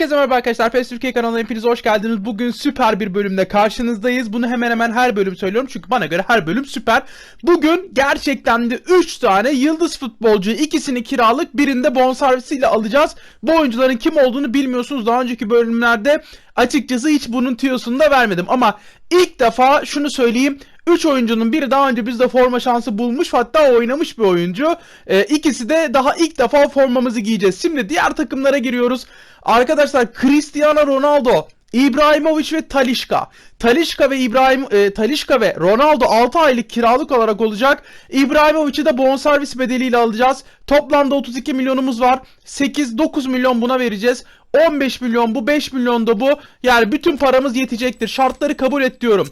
Herkese merhaba arkadaşlar. PES Türkiye kanalına hepiniz hoş geldiniz. Bugün süper bir bölümde karşınızdayız. Bunu hemen hemen her bölüm söylüyorum. Çünkü bana göre her bölüm süper. Bugün gerçekten de 3 tane yıldız futbolcu, ikisini kiralık, birinde bonservisiyle alacağız. Bu oyuncuların kim olduğunu bilmiyorsunuz. Daha önceki bölümlerde açıkçası hiç bunun tüyosunu da vermedim. Ama ilk defa şunu söyleyeyim. 3 oyuncunun biri daha önce bizde forma şansı bulmuş hatta oynamış bir oyuncu. Ee, ikisi de daha ilk defa formamızı giyeceğiz. Şimdi diğer takımlara giriyoruz. Arkadaşlar Cristiano Ronaldo, İbrahimovic ve Talişka. Talişka ve İbrahim e, Talişka ve Ronaldo 6 aylık kiralık olarak olacak. İbrahimovic'i de bonservis bedeliyle alacağız. Toplamda 32 milyonumuz var. 8-9 milyon buna vereceğiz. 15 milyon bu 5 milyon da bu. Yani bütün paramız yetecektir. Şartları kabul et diyorum.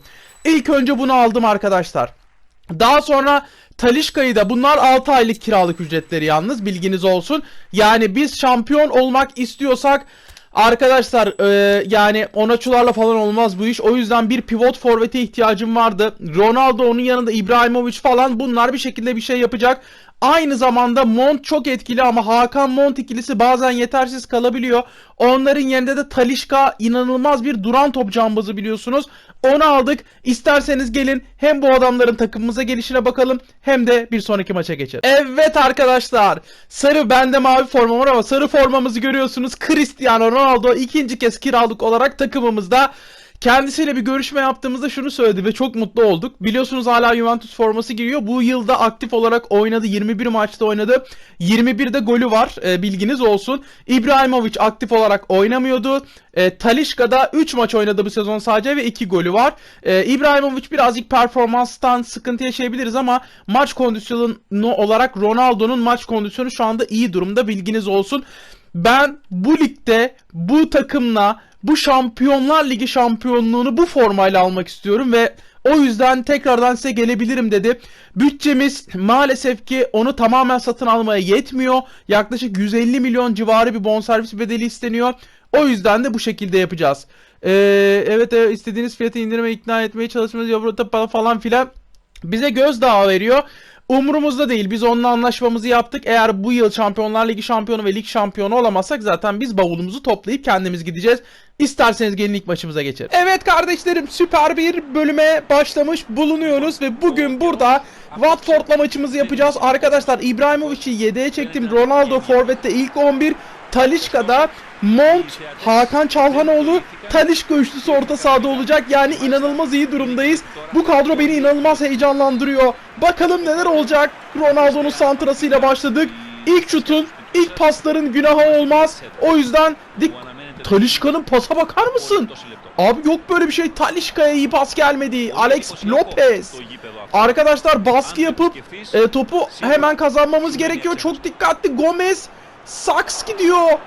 İlk önce bunu aldım arkadaşlar. Daha sonra Talişka'yı da bunlar 6 aylık kiralık ücretleri yalnız bilginiz olsun. Yani biz şampiyon olmak istiyorsak arkadaşlar e, yani onaçularla falan olmaz bu iş. O yüzden bir pivot forvete ihtiyacım vardı. Ronaldo onun yanında İbrahimovic falan bunlar bir şekilde bir şey yapacak. Aynı zamanda Mont çok etkili ama Hakan Mont ikilisi bazen yetersiz kalabiliyor. Onların yerinde de Talişka inanılmaz bir duran top cambazı biliyorsunuz. Onu aldık. İsterseniz gelin hem bu adamların takımımıza gelişine bakalım hem de bir sonraki maça geçelim. Evet arkadaşlar. Sarı bende mavi forma var ama sarı formamızı görüyorsunuz. Cristiano Ronaldo ikinci kez kiralık olarak takımımızda. Kendisiyle bir görüşme yaptığımızda şunu söyledi ve çok mutlu olduk. Biliyorsunuz hala Juventus forması giyiyor. Bu yılda aktif olarak oynadı. 21 maçta oynadı. 21'de golü var. E, bilginiz olsun. İbrahimovic aktif olarak oynamıyordu. E, Talişka'da 3 maç oynadı bu sezon sadece ve 2 golü var. E, İbrahimovic birazcık performanstan sıkıntı yaşayabiliriz ama maç kondisyonu olarak Ronaldo'nun maç kondisyonu şu anda iyi durumda. Bilginiz olsun. Ben bu ligde bu takımla bu Şampiyonlar Ligi şampiyonluğunu bu formayla almak istiyorum ve o yüzden tekrardan size gelebilirim dedi. Bütçemiz maalesef ki onu tamamen satın almaya yetmiyor. Yaklaşık 150 milyon civarı bir bonservis bedeli isteniyor. O yüzden de bu şekilde yapacağız. Ee, evet evet istediğiniz fiyatı indirime ikna etmeye çalışmanız Avrupa falan filan bize gözdağı veriyor. Umurumuzda değil. Biz onunla anlaşmamızı yaptık. Eğer bu yıl Şampiyonlar Ligi şampiyonu ve lig şampiyonu olamazsak zaten biz bavulumuzu toplayıp kendimiz gideceğiz. İsterseniz gelin ilk maçımıza geçelim. Evet kardeşlerim süper bir bölüme başlamış bulunuyoruz ve bugün burada Watford'la maçımızı yapacağız. Arkadaşlar İbrahimovic'i 7'ye çektim. Ronaldo Forvet'te ilk 11. Talişka'da Mont, Hakan Çalhanoğlu, Talişka üçlüsü orta sahada olacak. Yani inanılmaz iyi durumdayız. Bu kadro beni inanılmaz heyecanlandırıyor. Bakalım neler olacak. Ronaldo'nun santrasıyla başladık. İlk şutun, ilk pasların günahı olmaz. O yüzden dik Talişka'nın pasa bakar mısın? Abi yok böyle bir şey. Talişka'ya iyi pas gelmedi. Alex Lopez. Arkadaşlar baskı yapıp e, topu hemen kazanmamız gerekiyor. Çok dikkatli. Gomez. Saks gidiyor.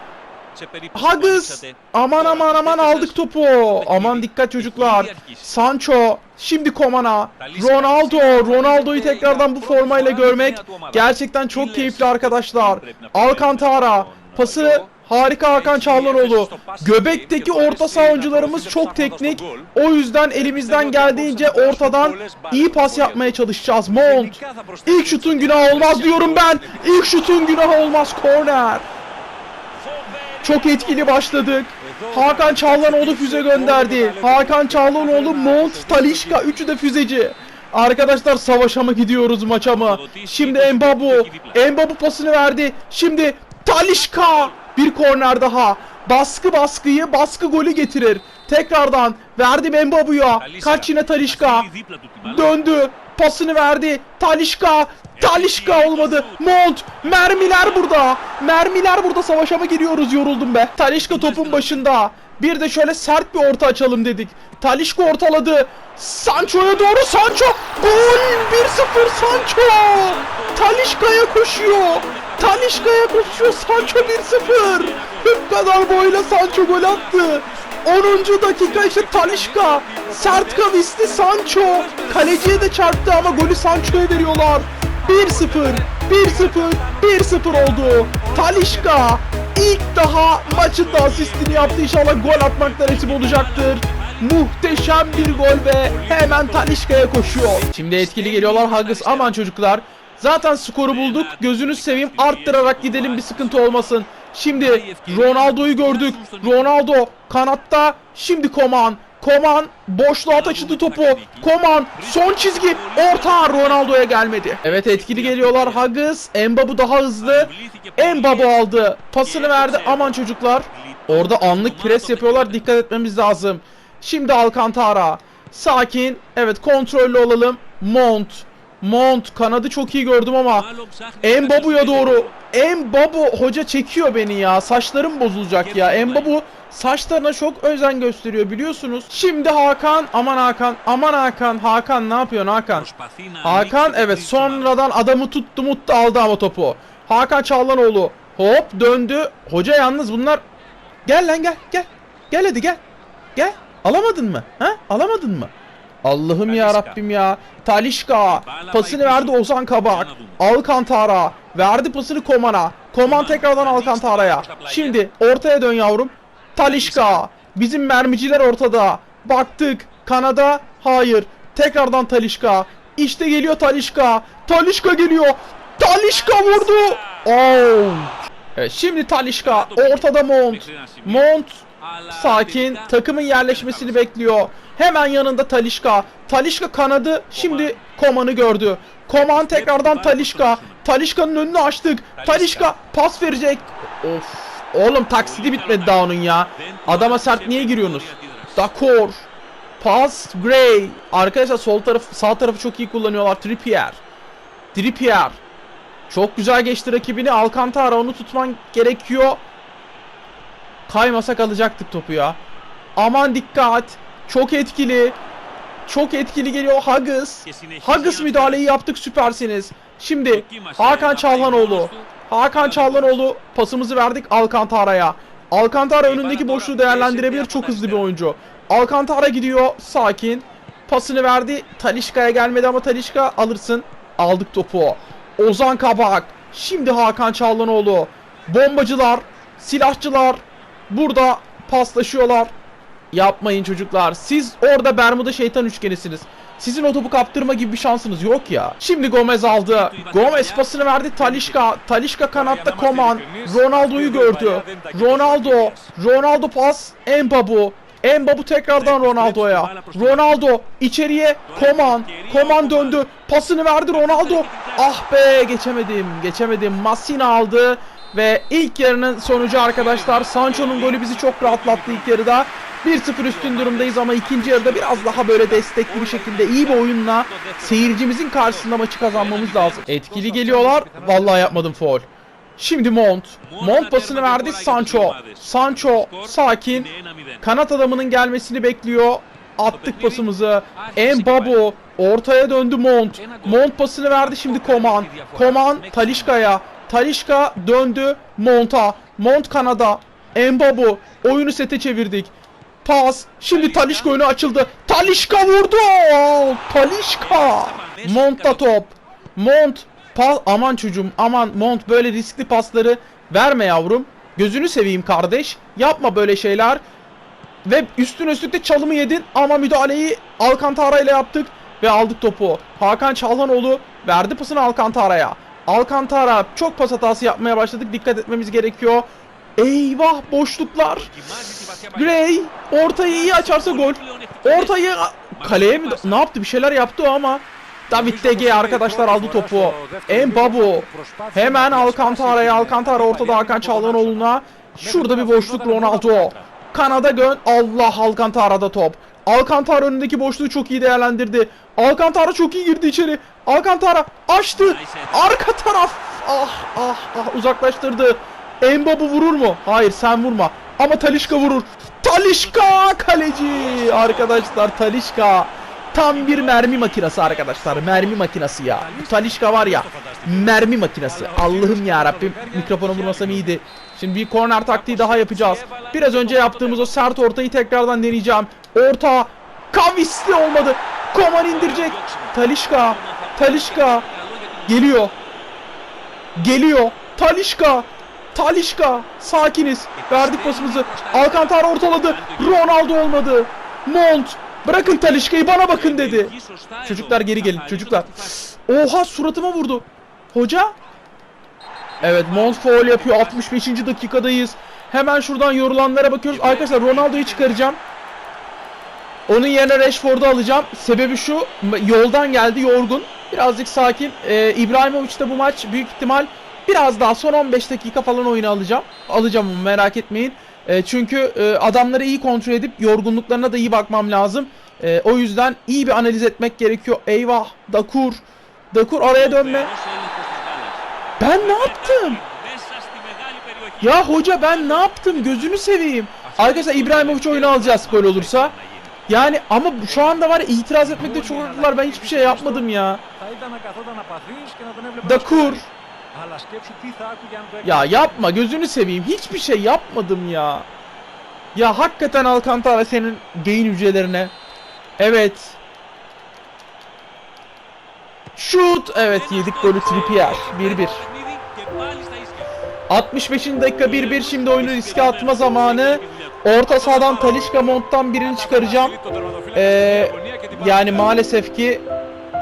Huggs. Aman aman aman aldık topu. Aman dikkat çocuklar. Sancho. Şimdi Komana. Ronaldo. Ronaldo'yu tekrardan bu formayla görmek gerçekten çok keyifli arkadaşlar. Alcantara. Pası Harika Hakan Çağlanoğlu. Göbekteki orta saha oyuncularımız çok teknik. O yüzden elimizden geldiğince ortadan iyi pas yapmaya çalışacağız. Mount. İlk şutun günahı olmaz diyorum ben. İlk şutun günahı olmaz. Corner. Çok etkili başladık. Hakan Çağlanoğlu füze gönderdi. Hakan Çağlanoğlu, Mount, Talişka üçü de füzeci. Arkadaşlar savaşa mı gidiyoruz maça mı? Şimdi Mbabu. Mbabu pasını verdi. Şimdi Talişka. Bir korner daha. Baskı baskıyı, baskı golü getirir. Tekrardan verdi Mbabu'ya. Kaç yine Talişka. Döndü. Pasını verdi. Talişka. Talişka olmadı. Mont. Mermiler burada. Mermiler burada savaşa mı giriyoruz yoruldum be. Talişka topun başında. Bir de şöyle sert bir orta açalım dedik. Talişka ortaladı. Sancho'ya doğru Sancho. Gol 1-0 Sancho. Talişka'ya koşuyor. Talişka'ya koşuyor. Sancho 1-0. Bu kadar boyla Sancho gol attı. 10. dakika işte Talişka. Sert kavisli Sancho. Kaleciye de çarptı ama golü Sancho'ya veriyorlar. 1-0, 1-0, 1-0 oldu. Talişka ilk daha maçın da asistini yaptı. İnşallah gol atmakta nasip olacaktır. Muhteşem bir gol ve hemen Talişka'ya koşuyor. Şimdi etkili geliyorlar Huggs. Aman çocuklar. Zaten skoru bulduk. Gözünüz seveyim arttırarak gidelim bir sıkıntı olmasın. Şimdi Ronaldo'yu gördük. Ronaldo kanatta. Şimdi Koman. Koman boşluğa taşıdı topu. Koman son çizgi. Orta Ronaldo'ya gelmedi. Evet etkili geliyorlar. Huggs. Mbabu daha hızlı. Mbabu aldı. Pasını verdi. Aman çocuklar. Orada anlık pres yapıyorlar. Dikkat etmemiz lazım. Şimdi Alcantara. Sakin. Evet kontrollü olalım. Mount. Mount kanadı çok iyi gördüm ama Mbabu'ya doğru. Mbabu hoca çekiyor beni ya. Saçlarım bozulacak ya. Mbabu saçlarına çok özen gösteriyor biliyorsunuz. Şimdi Hakan. Aman Hakan. Aman Hakan. Hakan ne yapıyorsun Hakan? Hakan evet sonradan adamı tuttu mutlu aldı ama topu. Hakan Çağlanoğlu. Hop döndü. Hoca yalnız bunlar. Gel lan gel gel. Gel hadi gel. Gel. Alamadın mı? Ha? Alamadın mı? Allah'ım ya Rabbim ya. Talişka pasını verdi Ozan Kabak. Alcantara verdi pasını Koman'a. Koman tekrardan Alcantara'ya. Şimdi ortaya dön yavrum. Talişka bizim mermiciler ortada. Baktık Kanada hayır. Tekrardan Talişka. İşte geliyor Talişka. Talişka geliyor. Talişka vurdu. Oh. Evet şimdi Talişka ortada Mont. Mont sakin takımın yerleşmesini bekliyor. Hemen yanında Talişka. Talişka kanadı şimdi Koman'ı gördü. Koman tekrardan Talişka. Talişka'nın önünü açtık. Talişka pas verecek. Of. Oğlum taksidi bitmedi daha onun ya. Adama sert niye giriyorsunuz? Dakor. Pas Gray. Arkadaşlar sol taraf sağ tarafı çok iyi kullanıyorlar. Trippier. Trippier. Çok güzel geçti rakibini. Alcantara onu tutman gerekiyor. Kaymasak alacaktık topu ya. Aman dikkat. Çok etkili. Çok etkili geliyor Huggs. Huggs müdahaleyi yaptık süpersiniz. Şimdi Hakan Çalhanoğlu. Hakan Çalhanoğlu pasımızı verdik Alcantara'ya. Alcantara önündeki boşluğu değerlendirebilir. Çok hızlı bir oyuncu. Alcantara gidiyor. Sakin. Pasını verdi. Talişka'ya gelmedi ama Talişka alırsın. Aldık topu. Ozan Kabak. Şimdi Hakan Çalhanoğlu. Bombacılar. Silahçılar. Burada paslaşıyorlar. Yapmayın çocuklar. Siz orada Bermuda şeytan üçgenisiniz. Sizin o topu kaptırma gibi bir şansınız yok ya. Şimdi Gomez aldı. Gomez pasını verdi Talişka. Talişka kanatta Koman. Ronaldo'yu gördü. Ronaldo. Ronaldo pas. Mbabu. Mbabu tekrardan Ronaldo'ya. Ronaldo içeriye Koman. Koman döndü. Pasını verdi Ronaldo. Ah be geçemedim. Geçemedim. Massina aldı. Ve ilk yarının sonucu arkadaşlar Sancho'nun golü bizi çok rahatlattı ilk yarıda. 1-0 üstün durumdayız ama ikinci yarıda biraz daha böyle destekli bir şekilde iyi bir oyunla seyircimizin karşısında maçı kazanmamız lazım. Etkili geliyorlar. Vallahi yapmadım foul. Şimdi Mont. Mont pasını verdi Sancho. Sancho sakin. Kanat adamının gelmesini bekliyor. Attık pasımızı. Mbabu ortaya döndü Mont. Mont pasını verdi şimdi Koman. Koman Talişka'ya. Talişka döndü Mont'a. Mont kanada. Mbabu oyunu sete çevirdik. Pas. Şimdi Talişka önü açıldı. Talişka vurdu. Talişka. Mont'ta top. Mont. Pas. Aman çocuğum aman Mont böyle riskli pasları verme yavrum. Gözünü seveyim kardeş. Yapma böyle şeyler. Ve üstüne üstlük de çalımı yedin ama müdahaleyi Alcantara ile yaptık ve aldık topu. Hakan Çalhanoğlu verdi pasını Alcantara'ya. Alcantara çok pas hatası yapmaya başladık. Dikkat etmemiz gerekiyor. Eyvah boşluklar. Gray ortayı iyi açarsa gol. Ortayı kaleye mi? Ne yaptı? Bir şeyler yaptı o ama. David De Gea arkadaşlar aldı topu. Mbabu. Hemen Alcantara'ya. Alcantara ortada Hakan Çalhanoğlu'na. Şurada bir boşluk Ronaldo. Kanada gön. Allah Alcantara'da top. Alcantara önündeki boşluğu çok iyi değerlendirdi. Alcantara çok iyi girdi içeri. Alcantara açtı. Arka taraf. Ah ah ah uzaklaştırdı. Mbabu vurur mu? Hayır sen vurma. Ama Talişka vurur. Talişka kaleci. Arkadaşlar Talişka. Tam bir mermi makinası arkadaşlar. Mermi makinası ya. Bu Talişka var ya. Mermi makinası. Allah'ım ya Rabbim. Mikrofonu vurmasam iyiydi. Şimdi bir korner taktiği daha yapacağız. Biraz önce yaptığımız o sert ortayı tekrardan deneyeceğim. Orta. Kavisli olmadı. Koman indirecek. Talişka. Talişka. Geliyor. Geliyor. Talişka. Talişka. Sakiniz. Verdik pasımızı. Alcantara ortaladı. Ronaldo olmadı. Mont. Bırakın Talişka'yı bana bakın dedi. Çocuklar geri gelin. Çocuklar. Oha suratıma vurdu. Hoca. Evet Mons foul yapıyor 65. dakikadayız. Hemen şuradan yorulanlara bakıyoruz. Arkadaşlar Ronaldo'yu çıkaracağım. Onun yerine Rashford'u alacağım. Sebebi şu yoldan geldi yorgun. Birazcık sakin. Ee, İbrahimovic de bu maç büyük ihtimal biraz daha son 15 dakika falan oyunu alacağım. Alacağım onu merak etmeyin. Ee, çünkü e, adamları iyi kontrol edip yorgunluklarına da iyi bakmam lazım. Ee, o yüzden iyi bir analiz etmek gerekiyor. Eyvah Dakur. Dakur araya dönme. Ben ne yaptım? Ya hoca ben ne yaptım? Gözünü seveyim. Arkadaşlar İbrahimovic oyunu alacağız böyle olursa. Yani ama şu anda var ya itiraz etmekte çok haklılar. Ben hiçbir şey yapmadım ya. Dakur. Ya yapma gözünü seveyim. Hiçbir şey yapmadım ya. Ya hakikaten Alcantara senin beyin hücrelerine. Evet. Şut. Evet yedik golü Trippier. 1-1. 65. dakika 1-1 şimdi oyunu riske atma zamanı. Orta sahadan Talisca Mont'tan birini çıkaracağım. Ee, yani maalesef ki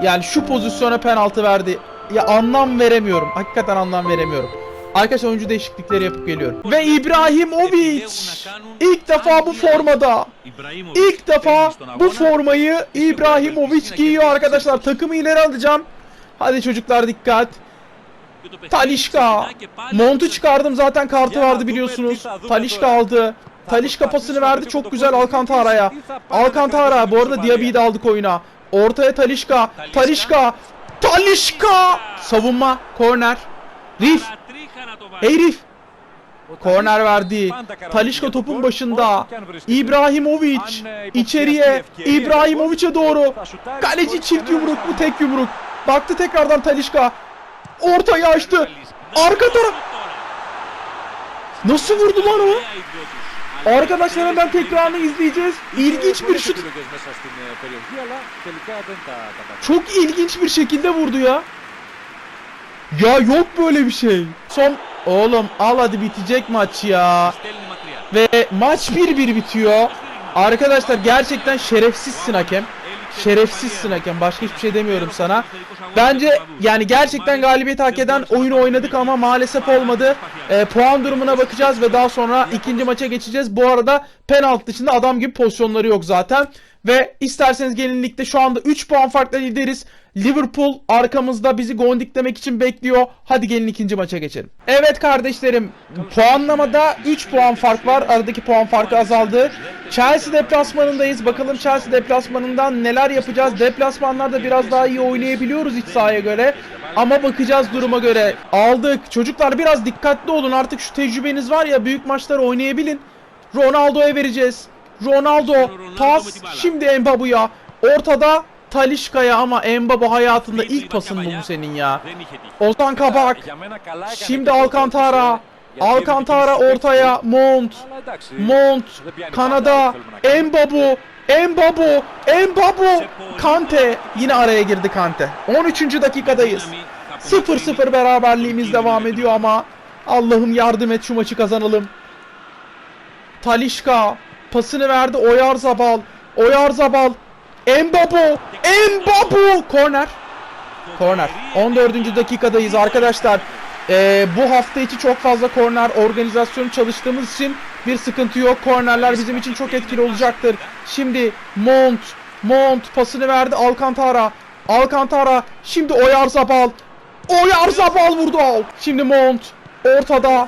yani şu pozisyona penaltı verdi. Ya anlam veremiyorum. Hakikaten anlam veremiyorum. Arkadaşlar oyuncu değişiklikleri yapıp geliyorum. Ve İbrahimovic ilk defa bu formada. İlk defa bu formayı İbrahimovic giyiyor arkadaşlar. Takımı ileri alacağım. Hadi çocuklar dikkat. Talişka. Montu çıkardım zaten kartı vardı biliyorsunuz. Talişka aldı. Talişka pasını verdi çok güzel Alcantara'ya. Alcantara bu arada Diaby'i de aldık oyuna. Ortaya Talişka. Talişka. Talişka. Savunma. Korner. Rif. Hey Rif. Korner verdi. Talişka topun başında. İbrahimovic içeriye. İbrahimovic'e doğru. Kaleci çift yumruk bu tek yumruk. Baktı tekrardan Talişka. Ortayı açtı. Arka taraf. Nasıl vurdu lan o? Arkadaşlar hemen tekrarını izleyeceğiz. İlginç bir şut. Çok ilginç bir şekilde vurdu ya. Ya yok böyle bir şey. Son oğlum al hadi bitecek maç ya. Ve maç 1-1 bitiyor. Arkadaşlar gerçekten şerefsizsin hakem. Şerefsizsin hakem. Başka hiçbir şey demiyorum sana. Bence yani gerçekten galibiyet hak eden oyunu oynadık ama maalesef olmadı. Ee, puan durumuna bakacağız ve daha sonra ikinci maça geçeceğiz. Bu arada penaltı dışında adam gibi pozisyonları yok zaten. Ve isterseniz gelin şu anda 3 puan farkla lideriz. Liverpool arkamızda bizi gondiklemek için bekliyor. Hadi gelin ikinci maça geçelim. Evet kardeşlerim puanlamada 3 puan fark var. Aradaki puan farkı azaldı. Chelsea deplasmanındayız. Bakalım Chelsea deplasmanından neler yapacağız. Deplasmanlarda biraz daha iyi oynayabiliyoruz iç sahaya göre. Ama bakacağız duruma göre. Aldık. Çocuklar biraz dikkatli olun. Artık şu tecrübeniz var ya büyük maçlar oynayabilin. Ronaldo'ya vereceğiz. Ronaldo pas şimdi Mbabu'ya. Ortada Talişka'ya ama Mbabu hayatında ilk pasın bu senin ya? Ozan Kabak. Şimdi Alcantara. Alcantara ortaya. Mount. Mount. Kanada. Mbabu. Mbabu. Mbabu. Kante. Yine araya girdi Kante. 13. dakikadayız. 0-0 beraberliğimiz devam ediyor ama Allah'ım yardım et şu maçı kazanalım. Talişka pasını verdi Oyarzabal. Oyarzabal. Embabu. Embabu. Korner. Korner. 14. dakikadayız arkadaşlar. Ee, bu hafta içi çok fazla korner organizasyonu çalıştığımız için bir sıkıntı yok. Kornerler bizim için çok etkili olacaktır. Şimdi Mont. Mont pasını verdi Alcantara. Alcantara. Şimdi Oyarzabal. Oyarzabal vurdu. Şimdi Mont. Ortada.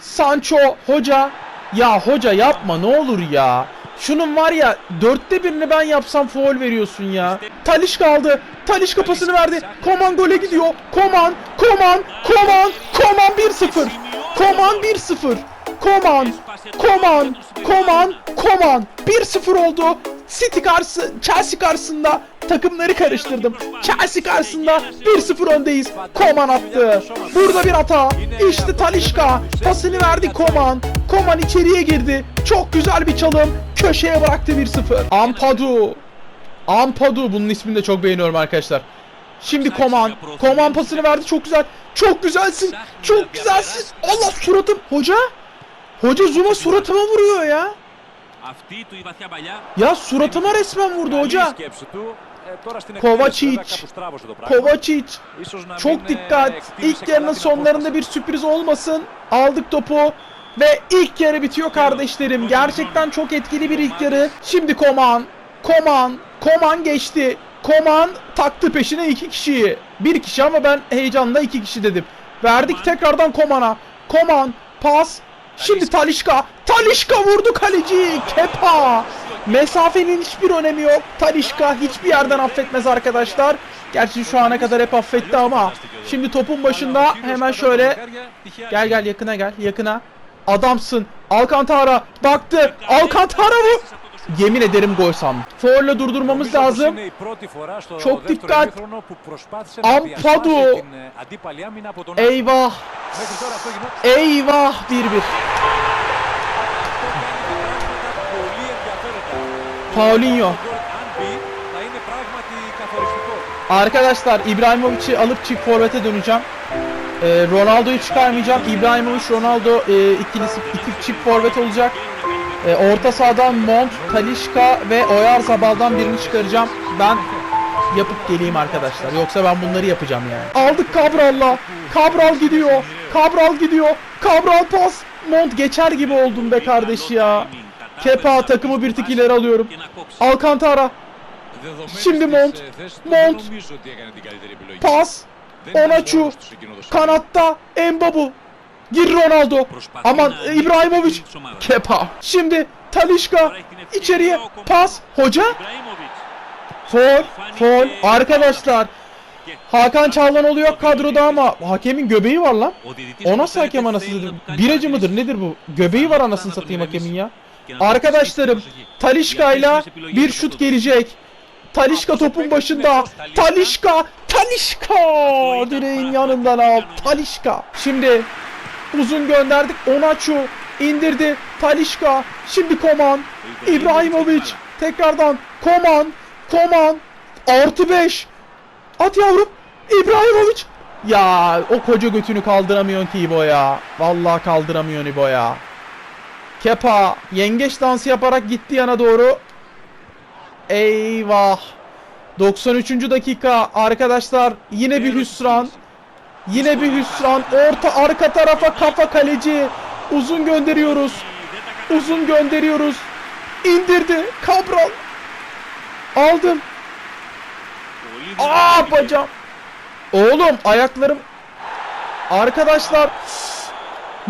Sancho hoca ya hoca yapma ne olur ya. Şunun var ya dörtte birini ben yapsam foul veriyorsun ya. Talişka aldı. Talişka pasını verdi. Koman gole gidiyor. Koman, Koman, Koman, Koman 1-0. Koman 1-0. Koman, Koman, Koman, Koman 1-0 oldu. City karşı, Chelsea karşısında takımları karıştırdım. Chelsea karşısında 1-0 öndeyiz. Koman attı. Burada bir hata. İşte Talişka pasını verdi Koman. Koman içeriye girdi. Çok güzel bir çalım. Köşeye bıraktı 1-0. Ampadu. Ampadu bunun ismini de çok beğeniyorum arkadaşlar. Şimdi Koman. Koman pasını verdi çok güzel. Çok güzelsin. Çok güzelsin. Allah suratım. Hoca? Hoca Zuma suratıma vuruyor ya. Ya suratıma resmen vurdu hoca. Kovacic. Kovacic. Çok dikkat. İlk yarının sonlarında bir sürpriz olmasın. Aldık topu. Ve ilk yarı bitiyor kardeşlerim. Gerçekten çok etkili bir ilk yarı. Şimdi Koman. Koman. Koman geçti. Koman taktı peşine iki kişiyi. Bir kişi ama ben heyecanla iki kişi dedim. Verdik tekrardan Koman'a. Koman. Pas. Şimdi Talişka. Talişka vurdu kaleci. Kepa. Mesafenin hiçbir önemi yok. Talişka hiçbir yerden affetmez arkadaşlar. Gerçi şu ana kadar hep affetti ama. Şimdi topun başında hemen şöyle. Gel gel yakına gel yakına. Adamsın. Alcantara baktı. Alcantara bu. Yemin ederim gol sandım. Foul'le durdurmamız lazım. Çok dikkat. Ampadu. Eyvah. Eyvah 1-1. Paulinho. Arkadaşlar İbrahimovic'i alıp çift forvete döneceğim. Ee, Ronaldo'yu çıkarmayacağım. İbrahimovic Ronaldo e, ikilisi iki çift forvet olacak. E, orta sahadan Mont, Talişka ve Oyarzabal'dan birini çıkaracağım. Ben yapıp geleyim arkadaşlar. Yoksa ben bunları yapacağım yani. Aldık Cabral'la. Cabral gidiyor. Cabral gidiyor. Cabral pas. Mont geçer gibi oldum be kardeş ya. Kepa takımı bir tık ileri alıyorum. Alcantara Şimdi Mont. Mont. pas. Onaçu. Kanatta Embabu. Gir Ronaldo. Aman İbrahimovic. Kepa. Şimdi Talişka içeriye pas. Hoca. Foul. Foul. Arkadaşlar. Hakan Çağlanoğlu yok kadroda ama hakemin göbeği var lan. O nasıl hakem anasını satayım? Biracı mıdır nedir bu? Göbeği var anasını satayım hakemin ya. Arkadaşlarım Talişka ile bir şut gelecek. Talişka topun başında. Talişka. Talişka. Direğin yanından al. Talişka. Şimdi uzun gönderdik. Onaçu indirdi. Talişka. Şimdi Koman. İbrahimovic. Tekrardan Koman. Koman. Artı 5. At yavrum. İbrahimovic. Ya o koca götünü kaldıramıyorsun ki İbo ya. Vallahi kaldıramıyorsun İbo ya. Kepa yengeç dansı yaparak gitti yana doğru. Eyvah. 93. dakika arkadaşlar yine bir hüsran. Yine bir hüsran. Orta arka tarafa kafa kaleci. Uzun gönderiyoruz. Uzun gönderiyoruz. İndirdi. Cabral. Aldım. Aa bacağım. Oğlum ayaklarım. Arkadaşlar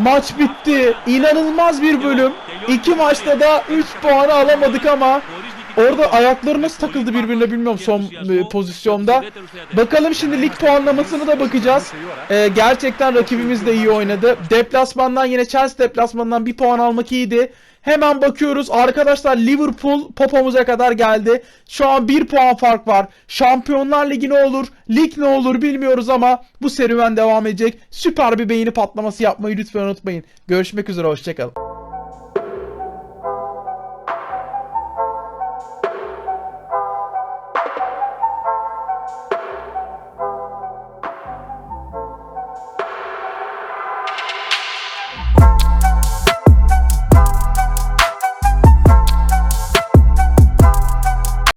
maç bitti. İnanılmaz bir bölüm. İki maçta da 3 puanı alamadık ama orada ayakları nasıl takıldı birbirine bilmiyorum son e, pozisyonda. Bakalım şimdi lig puanlamasını da bakacağız. Ee, gerçekten rakibimiz de iyi oynadı. Deplasmandan yine Chelsea deplasmanından bir puan almak iyiydi. Hemen bakıyoruz. Arkadaşlar Liverpool popomuza kadar geldi. Şu an bir puan fark var. Şampiyonlar Ligi ne olur, lig ne olur bilmiyoruz ama bu serüven devam edecek. Süper bir beğeni patlaması yapmayı lütfen unutmayın. Görüşmek üzere, hoşçakalın.